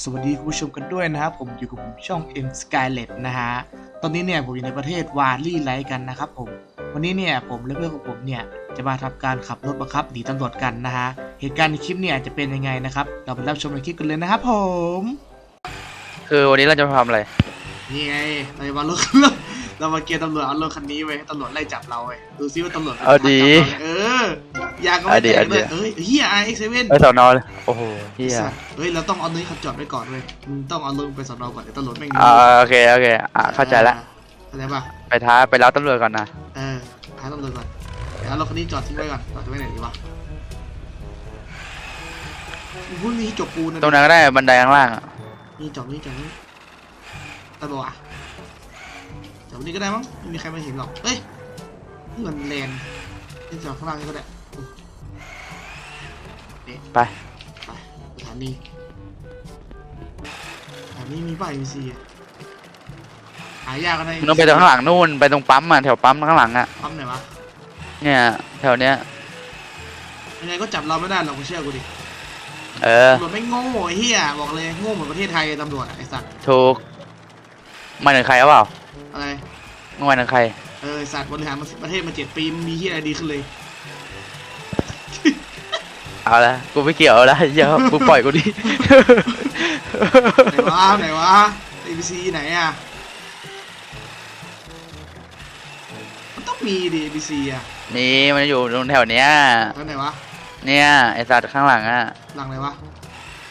สวัสดีคุณผู้ชมกันด้วยนะครับผมอยู่กับผมช่อง M Skylet นะฮะตอนนี้เนี่ยผมอยู่ในประเทศวาลี่ไลท์กันนะครับผมวันนี้เนี่ยผมและเพื่อนของผมเนี่ยจะมาทำการขับรถบังคับหนีตำรวจกันนะฮะเหตุการณ์ในคลิปเนี่ยจะเป็นยังไงนะครับ เราไปรับชมในคลิปกันเลยนะครับผม คือวันนี้เราจะมาทำอะไรนี่ไงเราจะมารถ เรามาเกียร์ตำรวจเอารถคันนี้ไว้ให้ตำรวจไล่จับเราไว้ดูซิว่าตำรวจเอาดีจับเราเอออยากก็ไม่เอาดีแตกเอาดีเลยเอ้ยเฮียไอเอ็กเซเว่นไปสอนอเลยโอ้โหเฮียเฮ้ยเราต้องเอารถเขาจอดไว้ก่อนเว้ยมึงต้องเอารถไปสอนอก่อนเดี๋ยวตำรวจแม่งอ่าโอเคโอเคอะเข้าใจละเข้าใจปะไปท้าไปรับตำรวจก่อนนะเออท้ายตำรวจก่อนเดี๋ยวเอารถคันนี้จอดทิ้งไว้ก่อนจอดไว้ไหนดีวะพวกนี้จบปูนนะตรงนั้นก็ได้บันไดข้างล่างอะนี่จอดนี่จอดนี่ตำรวจอะ จอดนี่ก็ได้มั้งไม่มีใครมาเห็นหรอกเฮ้ยนี่มันแลนด์นี่จอดข้างล่างนี่ก็ได้นี่ไปไปสถานีสถานีมีป้าย MC อะหายากกันนะมึงต้องไปตรงข้างหลังนู่นไปตรงปั๊มอะแถวปั๊มข้างหลังอะปั๊มไหนวะเนี่ยแถวเนี้ยยังไงก็จับเราไม่ได้หรอกมึงเชื่อกูดิเออตำรวจไม่งโง่ไอ้เหี้ยบอกเลยโง่เหมือนประเทศไทยตำรวจอะไอ้สัตว์ถูกหมายถึงใครหรือเปล่า อะไรมึงหมายถึงใคร เออไอ้สัตว์บริหารประเทศมาเจ็ดปีมันมีที่อะไรดีขึ้นเลย เอาละกูไม่เกี่ยวแล้วเหี้ยมึงปล่อยกูดิ ไหนวะไหนวะ ABC ไหนอะมันต้องมีดิ ABC อะนี่มันอยู่ตรงแถวเนี้ย แล้วไหนวะเนี่ยไอสัตว์ข้างหลังอะหลังไหนวะ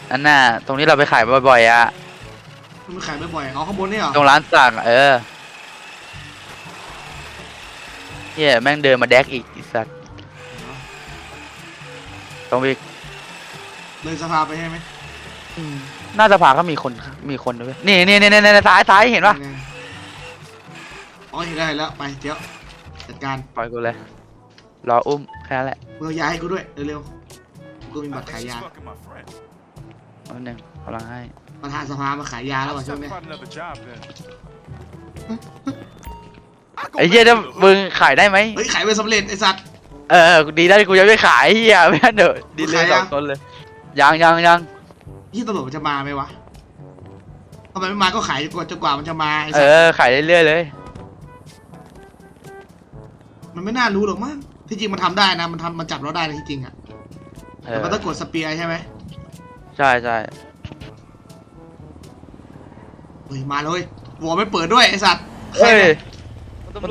นั่นน่ะตรงนี้เราไปขายบ่อยๆอะมันขายบ่อยๆเอาข้างบนนี่เหรอตรงร้านสักอะเออ เฮียแม่งเดินมาแดกอีกไอ้สัตว์ตรงไปเลยสภาไปใช่ไหมหน้าสภาก็มีคนมีคนด้วยนี่นี่นี่นี่นี่ซ้ายซ้ายเห็นปะไงอ๋อเห็นได้วเห็นแล้วไปเดี๋ยวจัดการปล่อยกูเลยรออุ้มแค่นั้นแหละมึงเอายาให้กูด้วยเร็วๆกูมีบัตรขายยา fucking my friend. แป๊บนึงกำลังให้ประธานสภามาขายยาแล้วว่ะ Let's ช่วง talk เนี้ย about another job then. ไอ้เหี้ยถ้ามึงขายได้ไหมเฮ้ยขายไปสำเร็จไอ้สัตว์ เออดีได้กูยังไม่ขายเฮียไม่งั้นเดี๋ยวดีเลยขายสยัองงคนเลยยังยังยังที่ตำรวจมันจะมาไหมวะทำไมไม่มาก็ขายจนกว่าจนกว่ามันจะมาไอ้เอสัตว์อขายเรื่อยๆเลยมันไม่น่ารู้หรอกมั้งที่จริงมันทำได้นะมันทำมันจับเราได้นะที่จริงอะเอแต่อมันต้องกดสเปียร์ใช่ไหมใช่ใช่เฮ้ยมาเลยหัวไม่เปิดด้วยไอ้สัตว์เฮ้ยมัน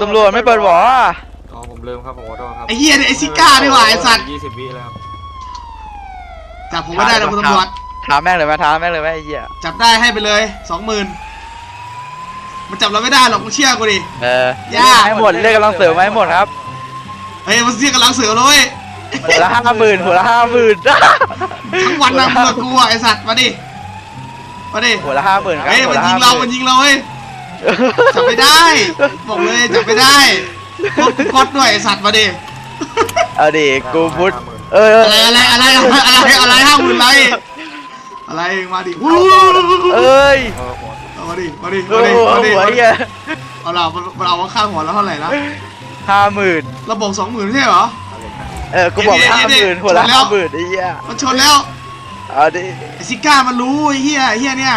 ตำรวจไม่เปิดหวออ๋อผมลืมครับผมขอโทษครับไอ้เฮียเนี่ยไอ้ซิก้านี่หว่าไอ้สัตว์ยี่สิบวิแล้วครับจับผมไม่ได้แล้วคุณตำรวจท้าแม่งเลยไหมท้าแม่งเลยไหมไอ้เหี้ยจับได้ให้ไปเลยสองหมื่นมันจับเราไม่ได้หรอกมึงเชื่อกูดิเออย่าให้หมดเรียกกำลังเสริมมาให้หมดครับเฮ้ยมันเสียกำลังเสือเลยหัวละห้าหมื่นหัวละห้าหมื่นทั้งวันนะมึงกับกูอะไอ้สัตว์มาดิมาดิหัวละห้าหมื่นครับเฮ้ยหัวมันละยิง50,000เรา มันยิงเราเว้ย จับไม่ได้บอกเลยจับไม่ได้พวกกูกดด้วยไอ้สัตว์มาดิเอาดิกูพุทธเอออะไรอะไรอะไรอะไรอะไรห้าหมื่นไรอะไรมาดิอู้เอ้ยเออหัวเอามาดิมาดิโอ้มาดิโหมาดิหัวเหี้ยเอาล่ะมันมันเอามาข้างหัวแล้วเท่าไหร่ละห้าหมื่นเราบอกสองหมื่นไม่ใช่เหรอเออกูบอกเดี๋ยวห้าเดี๋หยวมื่นหัวละชนแล้วห้าหมื่นไอ้เหี้ยมันชนแล้วเอาดิไอ้ซิก้ามันรู้ไอ้เฮียไอ้เฮียเนี่ย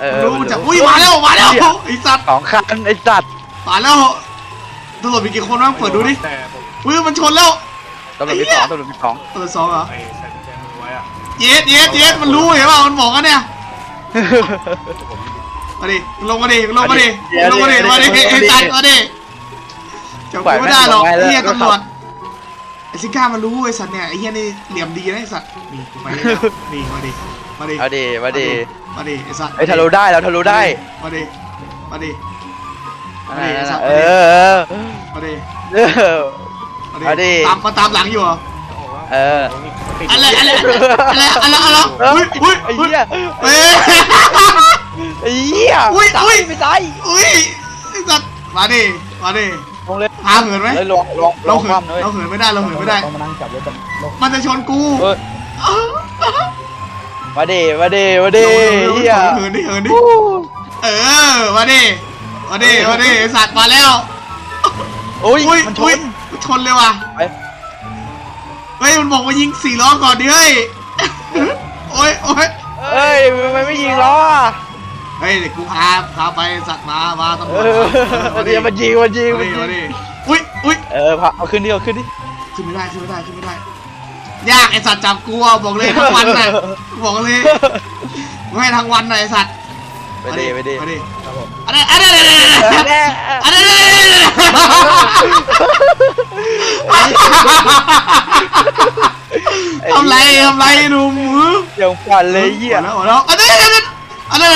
เอมันอรู้มันจับอุ้ยมาแล้วมาแล้วไอ้สัตว์สองคันไอ้สัตว์มาแล้วตำรวจมีกี่คนบ้างเปิดดูดิแต่ผมอุ้ยมันชนแล้วตำรวจมีสองตำรวจมีสองเปิดสองเหรอไปใส่กุญแจมือไว้อะเย็ดเย็ดเย็ดมันรู้เห็นป่ะมันบอกกันเนี่ยมาดิลงมาดิลงมาดิลงมาดิมาดิไอ้สัตว์มาดิจับกูไม่ได้หรอกไอ้เฮียตำรวจไอ้ซิก้ามันรู้ไอ้สัตว์เนี่ยไอ้เฮียนี่เหลี่ยมดีนะไอ้สัตว์นี่กูไปแล้วนี่มาดิมาดิเอาดิมาดิ มาดิไอ้สัตว์ไอ้ยทะลุได้เราทะลุได้มาดิมาดิเอมาดิไอ้สัตว์อมาดิเออมาดิเอาดิตามมาตามหลังอยู่เหรอเออ อะไรอะไรอะไรอะไรอะไรอุ้ยอุ้ยไอ้อุ้ยเหี้ยเอ้ย ไอ้เหี้ยอุ๊ยอุ๊ย ไม่ตายอุ้ยไอ้สัตว์มาดิมาดิลงเลยพาเหินไหมเฮ้ยลงลงลเรางเหิคนว่ำเลยเราเหินไม่ได้เราเหินไม่ได้มันจะชนกูเออ มาดิมาดิมาดิเหี้ยเหินดิเหินดิเออมาดิมาดิมาดิไอ้สัตว์มาแล้วโอ้ยอุ้ยมันชอุ้ยนมันชนเลยว่ะไปเฮ้ยมันบอกว่ายิงสี่ล้อก่อนดิเฮ้ยโอ้ยโอ้ยเอ้ยทำไมไม่ยิงล้ออะเฮ้ยเดี๋ยวกูพาพาไปสัตว์มามาตำรเอวจอเดี๋ยวมันยิงมันยิงมามันดิยิมางดิอุ้ยอุ้ยเออพาเอาขึ้นดิเอาขึ้นดิขึ้นไม่ได้ขึ้นไม่ได้ขึ้นไม่ได้ ยากไอสัตว์จับกูอะบอกเลยทั้งวันน่ะบอกเลยกูให้ทั้งวันน่ะไอสัตว์ไปดิไปดิมาดิครับผมอันนี้อันนี้อันนี้ทำไรทำไรหนุ่มยังฝันเลยเหี้ยแล้วแล้วอันนี้อันนี้อันนี้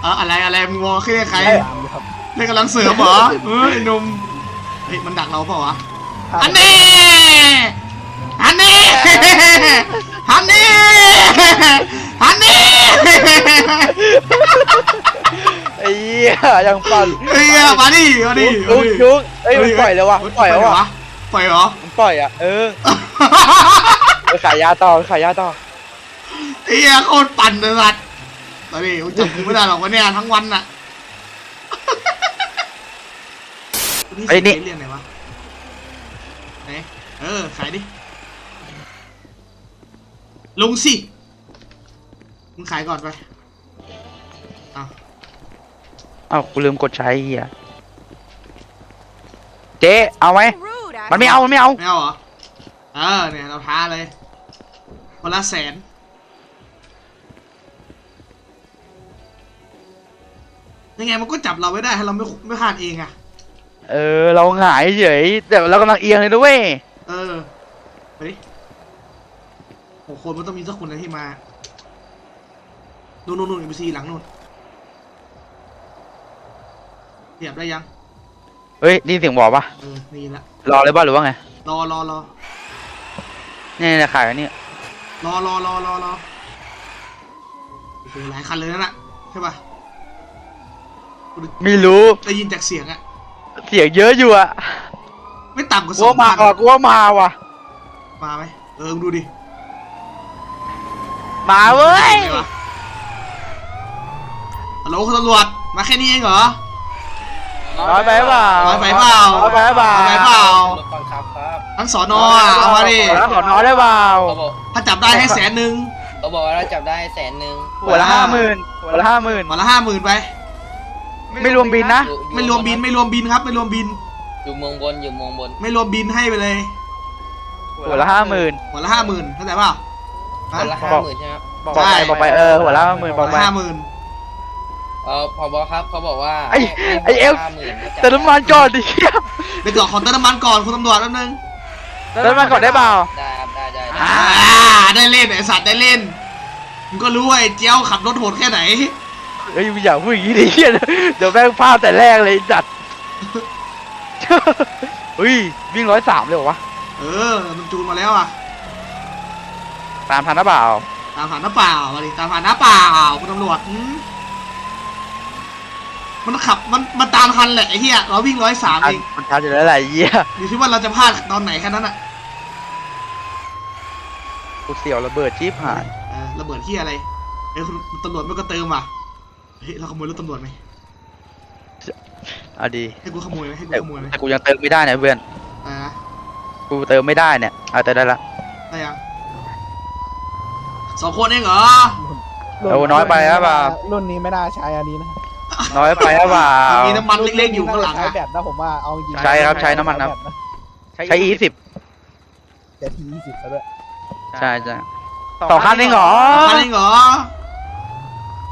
เอออะไรอะไรมึงมองขึ้นใครตามอยู่ครับเล่นกำลังเสริมเหรอเฮ้ยหนุ่มเฮ้ยมันดักเราเปล่าวะ อันนี้ อันนี้ อันนี้ อันนี้ไอ้เหี้ยยังฝันเฮ้ยมาดิมาดิยุกยุกเอ้ยมันปล่อยแล้ววะปล่อยแล้ววะปล่อยเหรอมันปล่อยอะเออไปขายยาต่อไปขายยาต่อเฮียโคตรปั่นเลยสัตว์มาดิกูจับกูไม่ได้หรอกวันเนี้ยทั้งวันน่ะเรียนไหนวะไหน เออ ขายดิ ลงสิ มึงขายก่อนไปอ้าวเอ้ากูลืมกดใช้เหี้ยเจ๊เอาไหม Rude, มันไม่เอา มันไม่เอา ไม่เอาเหรอ เออ เนี่ย เราท้าเลยคนละแสน ยังไงมันก็จับเราไม่ได้ถ้าเราไม่ไม่พลาดเองอะ เออ เราหงายเฉยแต่เรากำลังเอียงเลยด้วย เออไปดิโอ้คนมันต้องมีสักคนนะที่มานู่นนู่นนู่นเอ็มซีหลังนู่นเทียบได้ยังเฮ้ยนี่เสียงบอกปะเออนี่ละรอเลยป่ะหรือว่าไงรอรอรอนี่นี่ขายอันนี้รอรอรอรอรอโอ้โหหลายคันเลยนั่นน่ะใช่ป่ะไม่รู้ได้ยินจากเสียงอะเสียงเยอะอยู่อะไม่ต่ำกว่ากูสองว่ามาพันว่ะกูว่ามาว่ะ มาไหมเออมึงดูดิมาเว้ยไงวะฮัลโหลคุณตำรวจมาแค่นี้เองเหรอ น้อยไปเปล่าน้อยไปเปล่า น้อยไปเปล่าน้อยไปเปล่ารถบังคับครับทั้งสอนออะเอามาดิแล้วขอน้อยได้เปล่าเขาบอกถ้าจับได้ให้แสนหนึ่งเขาบอกว่าเราจับได้แสนหนึ่งหัวละห้าหมื่นหัวละห้าหมื่นวันละห้าหมื่นไป ไม่รวมบินนะ อยู่อยู่ไม่รวมบินไม่รวมบินครับ ไม่รวมบิน อยู่เมืองบนอยู่เมืองบน ไม่รวมบินให้ไปเลย หัวละห้าหมื่นวันละห้าหมื่นเข้าใจเปล่าคนละบห้าอกหมื่นใช่ไหมครับบอกไปบอกไปเออหัวละห้าหมื่นบวัอกนไปละห้าหมื่นเออพอบอครับเขาบอกว่าไอ้ให้ไอ้เอฟห้าหมื่นก็จับเติมน้ำมันก่อนดิเดี๋ยวก่อนขอเติมน้ำมันก่อนคุณตำรวจแป๊บนึงเติมน้ำมันก่อนได้เปล่าได้ครับได้ได้ได้อ่าได้เล่นไอสัตว์ได้เล่นมึงก็รู้ว่าไอ้เจียวขับรถโหดแค่ไหนเฮ้ยมึงอย่าพูดอย่างนี้ดิเหี้ยเดี๋ยวแม่งพลาดแต่แรกเลยจัดเฮ้ยวิ่งร้อยสามเลยเหรอวะ เออ มันจูนมาแล้วอะ ตามทันหรือเปล่า ตามผ่านน้าเปล่ามาดิตามผ่านน้าเปล่าคุณตำรวจอืมมันขับมันมันตามทันแหละไอ้เหี้ยเราวิ่งร้อยสามอันเองมันทันอยู่แล้วแหละไอ้เหี้ยอยู่ที่ว่าเราจะพลาดตอนไหนแค่นั้นอะกูเสียวระเบิดชีพหายเออระเบิดที่อะไรเอ้ยคุณตำรวจไม่ก็เติมว่ะเฮ้ยเราขโมยรถตำรวจไหมเอาดีให้กูขโมยไหมให้กูแต่ขโมยไหมแต่กูยังเติมไม่ได้เนี่ยเพื่อนอ่า กูเติมไม่ได้เนี่ยเอาแต่ได้ละได้ยังสองคนเองเหรอเอาน้อยไปหรือเปล่า รุ่นนี้ไม่น่าใช้อันนี้นะน้อยไปหรือเปล่า มีน้ำมันเล็กๆอยู่ข้างหลังใช้อะแบตนะผมว่าเอาจริงๆใช่ครับใช้น้ำมันครับ ใช้อีสิบแต่ทียี่สิบซะด้วยใช่ใช่สองคันเองเหรอสองคันเองเหรอ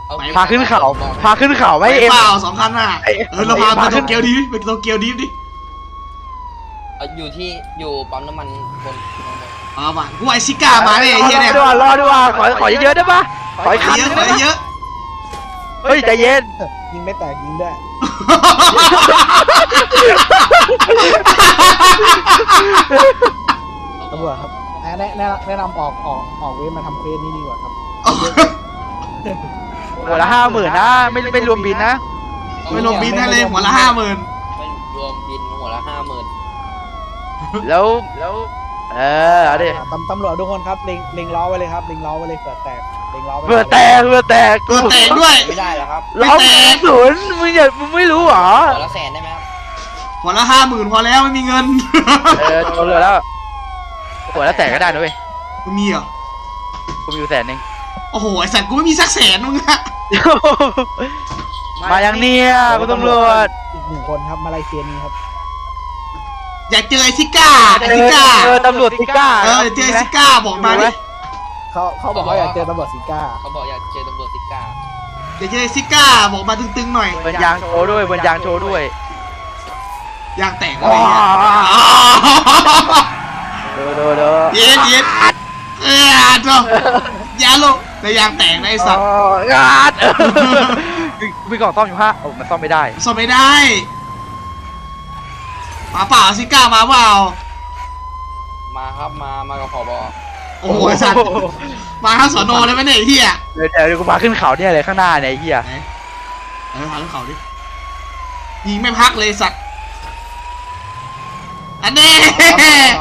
เอาไปพาขึ้นเขาบอกพาขึ้นเขาไปไม่เอ็ม เปล่าสองคันน่ะไอ้เออเราพาไปพาขึ้โตนเกียวดีไปโตเกียวดีดิเอาอยู่ที่อยู่ปั๊มน้ำมันบนเอาว่ะกูไอซิก้ามาเนี่ยไอ้เหี้ยเนี่ยรอรอด้วยขอขอเยอะๆได้ปะขออีกขคัอนเยนึอะงขอได้ปะเยอะเฮ้ยใจเย็นยิงไม่แตกยิงได้ตำรวจครับแนะแนะแนะนำออกออกออกเวรมาทำเควสนี่ดีกว่าครับหัวละห้าหมื่นนะไม่ไม่รวมบินนะ ไม่รวมบินให้เลยหัวละห้าหมื่น ไม่รวมบินหัวละห้าหมื่น แล้วแล้ว เออเอาดิตำตำรวจทุกคนครับเล็งเล็งล้อไว้เลยครับเล็งล้อไว้เลยเผื่อแตกเล็งล้อไว้เพื่อแตกเพื่อแตกตัวแตกด้วย ไม่ได้เหรอครับล้อศูนย์มึงอย่ามึงไม่รู้เหรอหัวละแสนได้ไหมครับหัวละห้าหมื่นพอแล้วไม่มีเงิน เออชนเลยแล้วหัวแล้วแตกก็ได้นะเว้ยมึงมีเหรอกูมีอยู่แสนหนึ่งโอ้โหไอสัตว์กูไม่มีสักแสนมึงอะมายังเนี่ยคุณตำรวจอีกหนึ่งคนครับมาลายเซียนีครับ อยากเจอไอซิก้าไอซิก้าเออตำรวจซิก้าเอออยากเจอไอซิก้าบอกมาดิเขาเขาบอกว่าอยากเจอตำรวจซิก้าเขาบอกอยากเจอตำรวจติก้าอยากเจอไอซิก้าบอกมาตึงๆหน่อยเบิร์นยางโชว์ด้วยเบิร์นยางโชว์ด้วยยางแตกอะไรเงี้ยเด้อเด้อเด้อเย็นเย็นเออโจ้ยาโลแต่ยางแตกนะไอสัตว์งาดมีกล่องซ่อมอยู่ห้าโอ้มันซ่อมไม่ได้ ซ่อมไม่ได้ มาเปล่าซิก้ามาเปล่ามาครับมามากับผบโอ้โหไอสัตว์มาทั้งสอนอเลยไหมเนี่ยไอ้เหี้ยเดี๋ยวเดี๋ยวกูพาขึ้นเขาเนี่ยเลยข้างหน้าเนี่ยไอ้เหี้ยไหนเออพาขึ้นเขาดิยิงไม่พักเลยสัตว์อันนี้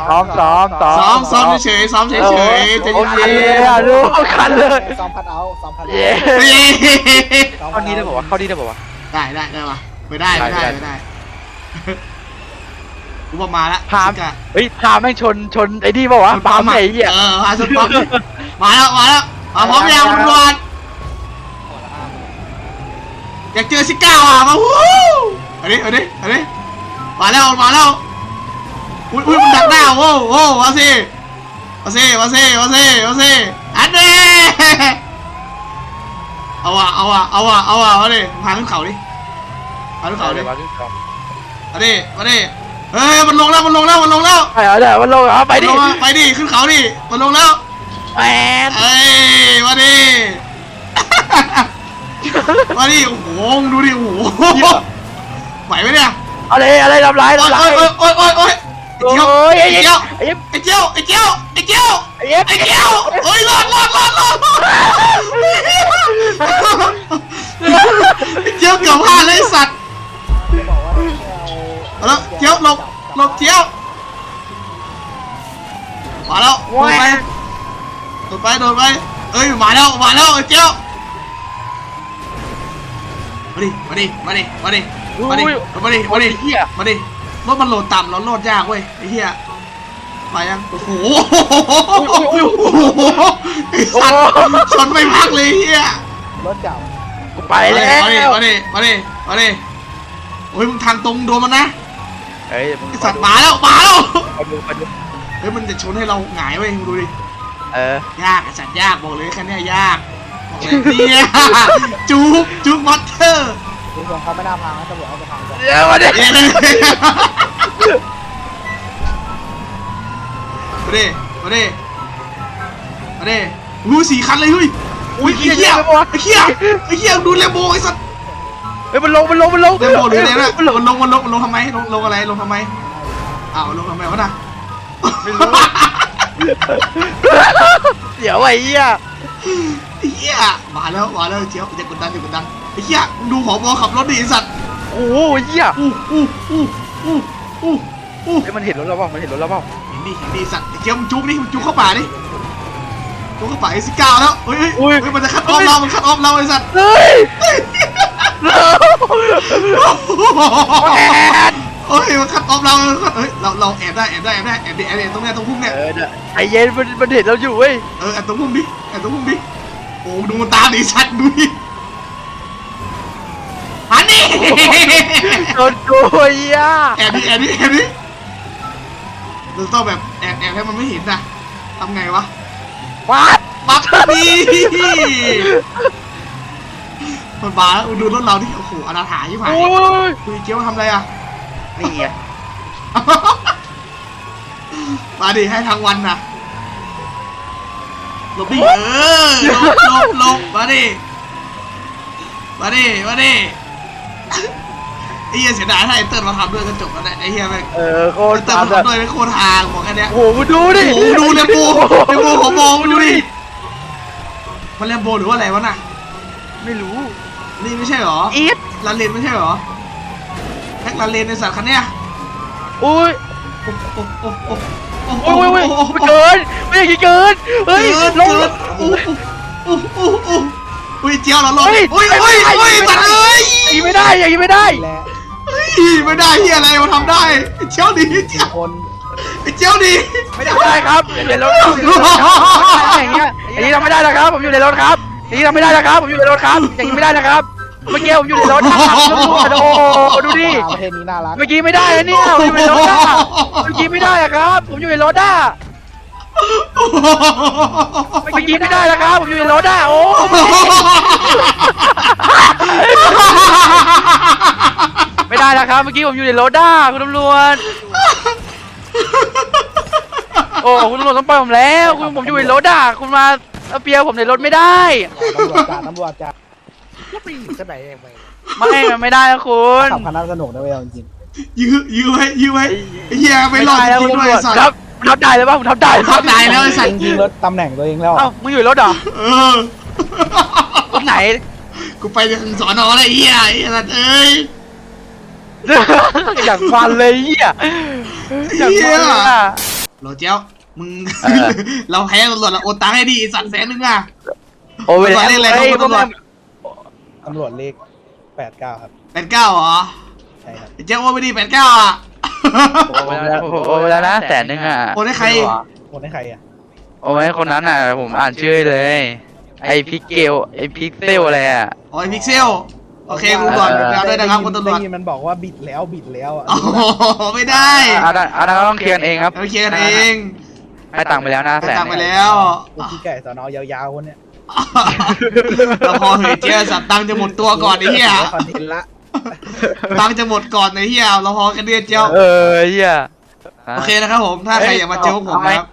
ซ้อมซ้อมซ้อมซ้อมซ้อมเฉยๆซ้อมเฉยๆใจะโอ้เย็ยนเลยอะลูกคันเลยซ้อมพัดเอาซ้อมพัดเอาเย้ๆซ้อมพัเข้านี้ได้บอกว่าเข้านี้ได้บอกว่าได้ได้ได้ปะไม่ได้ไม่ได้ได้ไม่ได้ กูบอกมาละพามซิก้าเฮ้ยพาแม่งชนชนไอ้นี่บอกว่าวะปั๊ปั๊มมอะไอ้เหี้ยเออพาชนปั๊มดิมาแล้วมาแล้วมาพร้อมยังคุณตำรวจอยากเจอซิก้าว่ะมาวู้อันนี้อันนี้อันนี้มาแล้วมาแล้วอุ้ยอุ้ยมันดักหน้าโว้โว้มาสิมาสิมาสิมาสิมาสิอันนี้เอาว่ะเอาว่ะเอาว่ะเอาว่ะมาดิพาขึ้นเขาดิพาขึ้นเขาดิวางขึ้นเขามาดิมาดิ เฮ้ยมันลงแล้วมันลงแล้วมันลงแล้วไปเอาเดี๋ยวมันลงเอาไปดิมันลงแล้วไปดิขึ้นเขาดิมันลงแล้วแหมนเอ้ยมาดิ มาดิโอ้โหมึงดูดิโอ้โหไหวไหมเนี่ยอะไรอะไรทำร้ายโอ๊ยทำร้ายโอ๊ยโอ๊ยโอ๊ยโอ๊ยโอ๊ยโอ้ยไอ้ไอ้เจ้าไอ้ไอ้เจ้าไอ้เจ้าไอ้เจ้าไอ้เจ้าไอ้ไอ้เจ้าเฮ้ยรอดรอดรอดรอดรอดไอ้เจ้าเกือบพลาดเลยไอ้สัตว์บอกว่าให้ เอาเอาแล้วเจ้าหลบหลบเจ้ามาแล้วโดดไปโดดไปโดดไปเอ้ยมาแล้วมาแล้วไอ้เจ้ามาดิมาดิมาดิมาดิมาดิมาดิมาดิเหี้ยมาดิรถมันโหลดต่ำเราโหลดยากเว้ยไอ้เหี้ยมายังโอ้โหไอ้สัตว์ชนไม่พักเลยไอ้เหี้ยรถเก่ากูไปมาแล้ดิวมาดิมาดิมาดิโอ้ยมึงทางตรงโดนมันนะ เฮ้ยมึงไอ้สัตว์มาแล้วมาแล้วไปดูไปดูเฮ้ยมันจะชนให้เราหงายเว้ยมึงดูดิเออยากไอ้สัตว์ยากบอกเลยแค่เนี้ยยากบอกเลยเนี่ยจุกจุกมอเตอร์ดูทรงเขาไม่น่าพังนะตำรวจเขาจะพังก่อนเดี๋ยวมาดิเย้มาดิมาดิมาดิรู้สี่คันเลยเฮ้ยอุ้ยไอ้เหี้ยไอ้เหี้ยไอ้เหี้ยดูเลมโบไอ้สัตว์เฮ้ยมันลงมันลงมันลงเลมโบหรืออะไรนะมันลงมันลงมันลงมันลงทำไมลงลงอะไรลงทำไมอ้าวลงทำไมวะน่ะเดี๋ยวไอ้เหี้ยไอ้เหี้ยมาแล้วมาแล้วเจียวอย่ากดดันอย่ากดดันไอ้เหี้ยมึงดูผอบอขับรถดิไอ้สัตว์โอ้โหเหี้ยอู้อู้อู้อู้อู้อู้เฮ้ยมันเห็นรถเราเปล่ามันเห็นรถเราเปล่าเห็นดิเห็นดิสัตว์ไอ้เจียวมึงจุกนี่มึงจุกเข้าป่าดิจุกเข้าป่าไอ้สิก้าวแล้วเฮ้ยเฮ้ยเฮ้ยมันจะคัดออฟเรามันคัดออฟเราไอ้สัตว์เฮ้ยเร็ว แอนเฮ้ยมันคัดออฟเราเฮ้ยเราเราแอบได้แอบได้แอบได้แอบดิแอบดิตรงเนี้ยตรงพุ่มเนี่ยเออเนี่ยไอเย็นมันมันเห็นเราอยู่เว้ยเออแอบตรงพุ่มดิแอบตรงพุ่มดิโอ้ดูมันตามดิสัตว์ดูดิหันนี่โดนกูไอ้เหี้ยแอบดิแอบดิแอบดิเราต้องแบบแอบแอบให้มันไม่เห็นนะทำไงวะ วัด ปั๊บนี่ มันมาแล้วดูรถเราดิโอ้โหอนาถายิ่งหายโอ้ยคุยเกี้ยวทำอะไรอะนี่ไงมาดิให้ทางวันนะหลบดิเออหลบหลบหลบมาดิมาดิมาดิไอ้เหี้ยเสียดายถ้าไอ้เติ้ลมาทำด้วยก็จบแล้วนะไอ้เหี้ยแม่งเออโคตไอ้รเติ้ลตามมาแบบทำด้วยไม่โคตรทางบอกแค่เนี้ยโอ้โหมึงดูดิโอ้โหดูเลมโบเลมโบของมองดูดิมันเลมโบหรือว่าอะไรวะน่ะไม่รู้ นี่ไม่ใช่เหรออีทลาเลนไม่ใช่เหรอแท็กลาเลนในสัตว์คันเนี้ยโอ้ยโอ้โอ้โอ้โอ้โอ้โอ้ยโอ้ยโอ้ยไม่เกินไม่อย่างงี้เกินเฮ้ยเกินลงเกินโอ้โอ้โอ้โอ้อุ้ยเจียวเราลงเฮ้ยอุ้ยอุ้ยอุ้ยตัดเลยอย่างงี้ไม่ได้อย่างงี้ไม่ได้และเฮ้ยไม่ได้เฮียอะไรมาทำได้เจียวดีเจียวคนไอ้เจ้าดิไม่ได้ครับอยู่ในรถครับอย่างเงี้ยอย่างนี้ทำไม่ได้นะครับผมอยู่ในรถครับ อย่างนี้ทำไม่ได้นะครับ ผมอยู่ในรถครับ อย่างนี้ไม่ได้นะครับ เมื่อกี้ผมอยู่ในรถนะครับโอ้โหดูดิ ประเทศนี้น่ารัก เมื่อกี้ไม่ได้นะเนี่ยผมอยู่ในรถอะเมื่อกี้ไม่ได้อะครับ ผมอยู่ในรถอะเมื่อกี้ไม่ได้แล้วครับ ผมอยู่ในรถอะโอ้ไม่ได้แล้วครับ เมื่อกี้ผมอยู่ในรถอะคุณตำรวจ โอ้คุณตำรวจต้องปล่อยผมแล้ว คุณผมอยู่ในรถอะคุณมา เอาเปียผมในรถไม่ได้ ตำรวจจ่าตำรวจจ่าไม่มันไม่ได้นะคุณ ขับคันนั้นสนุกนะเว้ยเอาจริงยื้อยื้อไว้ยื้อไว้ไอ้เหี้ยไม่รอดด้จแล้วริคุณงๆด้วยตำรวจไอ้สัตว์ทับทับได้เลยป่ะผมทับได้ทับได้แล้วไอ้สัตว์จริงๆรถตำแหน่งตัวเองแล้วเอ้ามึงอยู่ในรถเหรอเออ รถไหน กูไปถึงสอนอแล้วไอ้เหี้ยไอ้สัตว์เอ้ย อยากฟันเลยเหี้ยอยากฟันเลยอะ โหลเจ้า มึง เออ เราแพ้ตำรวจเราโอนตังค์ให้ดีไอ้สัตว์แสนนึงอะ โอ้ยตำรวจเรียกอะไรครับคุณตำรวจ ตำรวจเลขแปดเก้าครับ แปดเก้าเหรอใช่ครับ ไอ้เจ้าโอนไปดีแปดเก้าอะ โอ้ยแล้วโอ้ยแล้วนะแสนนึงอะโอนให้ใคร โอนให้ใครอะ โอ้ยคนนั้นอะ ผมอ่านชื่อเลย ไอพิกเกลไอพิกเซลอะไรอะ โอ้ยพิกเซล โอเคคุณตำรวจเออแล้วด้วยนะครับคุณตำรวจได้ยินมันบอกว่าบิดแล้วบิดแล้วอะโอ้โหไม่ได้อันนั้นอันนั้นต้องเคลียร์กันเองครับ เราเคลียร์กันเอง ให้ตังค์ไปแล้วนะไปแสนตังค์ไปแล้วเมื่อกี้ไก่สอนอยาวๆคนเนี้ยเราพอเหยเจ้าสัตว์ตังค์จะหมดตัวก่อนไอ้เหี้ยคอนเทนต์ละตังค์จะหมดก่อนไอ้เหี้ยเราพอกันเดียวเจ้าเออเหี้ยโอเคนะครับผมถ้าใครเอ้ยอยากมาเจอพวกผมเอาไหมนะครับ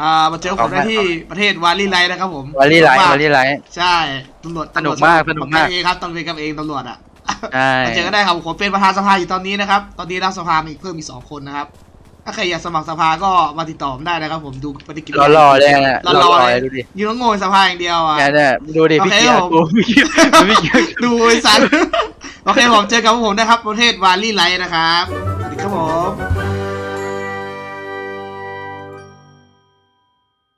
อ่ามาเจอผมได้ที่ประเทศวาลีไลท์นะครับผมวาลี่ไลท์วาลี่ไลท์ใช่ตำรวจสนุกมากสนุกมากเองครับตำรวจกับเองตำรวจอะใช่มาเจอก็ได้ครับผมเป็นประธานสภาอยู่ตอนนี้นะครับ ตอนนี้รับสภามีเพิ่มอีกสองคนนะครับ ถ้าใครอยากสมัครสภาก็มาติดต่อผมได้นะครับ ผมดูปฏิกิริรอยารอเลยเนี่ยรอรอๆเลเลยยดูดิยืนงงๆสภาอย่างเดียวอะเนี่ยเนี่ยดูดิพี่เกียร์โอเคกูพี่เกียร์พี่เกียร์ดูไอ้สันโอเคผมเจอกับพวกผมนะครับ ประเทศวาลีไลท์นะครับสวัสดีครับผม